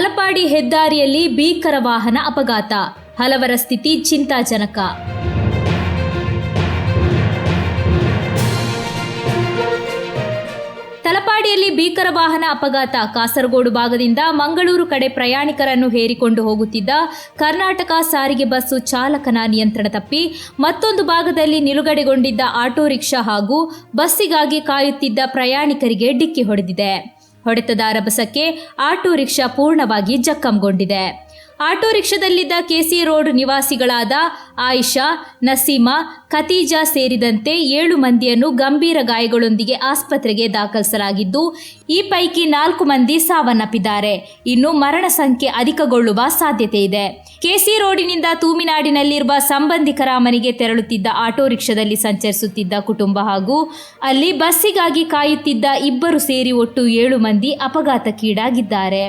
ತಲಪಾಡಿ ಹೆದ್ದಾರಿಯಲ್ಲಿ ಭೀಕರ ವಾಹನ ಅಪಘಾತ. ಹಲವರ ಸ್ಥಿತಿ ಚಿಂತಾಜನಕ. ತಲಪಾಡಿಯಲ್ಲಿ ಭೀಕರ ವಾಹನ ಅಪಘಾತ. ಕಾಸರಗೋಡು ಭಾಗದಿಂದ ಮಂಗಳೂರು ಕಡೆ ಪ್ರಯಾಣಿಕರನ್ನು ಹೇರಿಕೊಂಡು ಹೋಗುತ್ತಿದ್ದ ಕರ್ನಾಟಕ ಸಾರಿಗೆ ಬಸ್ಸು ಚಾಲಕನ ನಿಯಂತ್ರಣ ತಪ್ಪಿ ಮತ್ತೊಂದು ಭಾಗದಲ್ಲಿ ನಿಲುಗಡೆಗೊಂಡಿದ್ದ ಆಟೋ ರಿಕ್ಷಾ ಹಾಗೂ ಬಸ್ಸಿಗಾಗಿ ಕಾಯುತ್ತಿದ್ದ ಪ್ರಯಾಣಿಕರಿಗೆ ಡಿಕ್ಕಿ ಹೊಡೆದಿದೆ. ಹೊಡೆತದ ರಭಸಕ್ಕೆ ಆಟೋ ರಿಕ್ಷಾ ಪೂರ್ಣವಾಗಿ ಜಖಂಗೊಂಡಿದೆ ಆಟೋ ರಿಕ್ಷಾದಲ್ಲಿದ್ದ ಕೆಸಿ ರೋಡ್ ನಿವಾಸಿಗಳಾದ ಆಯಿಷಾ, ನಸೀಮಾ, ಖತೀಜಾ ಸೇರಿದಂತೆ ಏಳು ಮಂದಿಯನ್ನು ಗಂಭೀರ ಗಾಯಗಳೊಂದಿಗೆ ಆಸ್ಪತ್ರೆಗೆ ದಾಖಲಿಸಲಾಗಿದ್ದು, ಈ ಪೈಕಿ ನಾಲ್ಕು ಮಂದಿ ಸಾವನ್ನಪ್ಪಿದ್ದಾರೆ. ಇನ್ನು ಮರಣ ಸಂಖ್ಯೆ ಅಧಿಕಗೊಳ್ಳುವ ಸಾಧ್ಯತೆ ಇದೆ. ಕೆಸಿ ರೋಡಿನಿಂದ ತೂಮಿನಾಡಿನಲ್ಲಿರುವ ಸಂಬಂಧಿಕರ ಮನೆಗೆ ತೆರಳುತ್ತಿದ್ದ ಆಟೋ ರಿಕ್ಷಾದಲ್ಲಿ ಸಂಚರಿಸುತ್ತಿದ್ದ ಕುಟುಂಬ ಹಾಗೂ ಅಲ್ಲಿ ಬಸ್ಸಿಗಾಗಿ ಕಾಯುತ್ತಿದ್ದ ಇಬ್ಬರು ಸೇರಿ ಒಟ್ಟು ಏಳು ಮಂದಿ ಅಪಘಾತಕ್ಕೀಡಾಗಿದ್ದಾರೆ.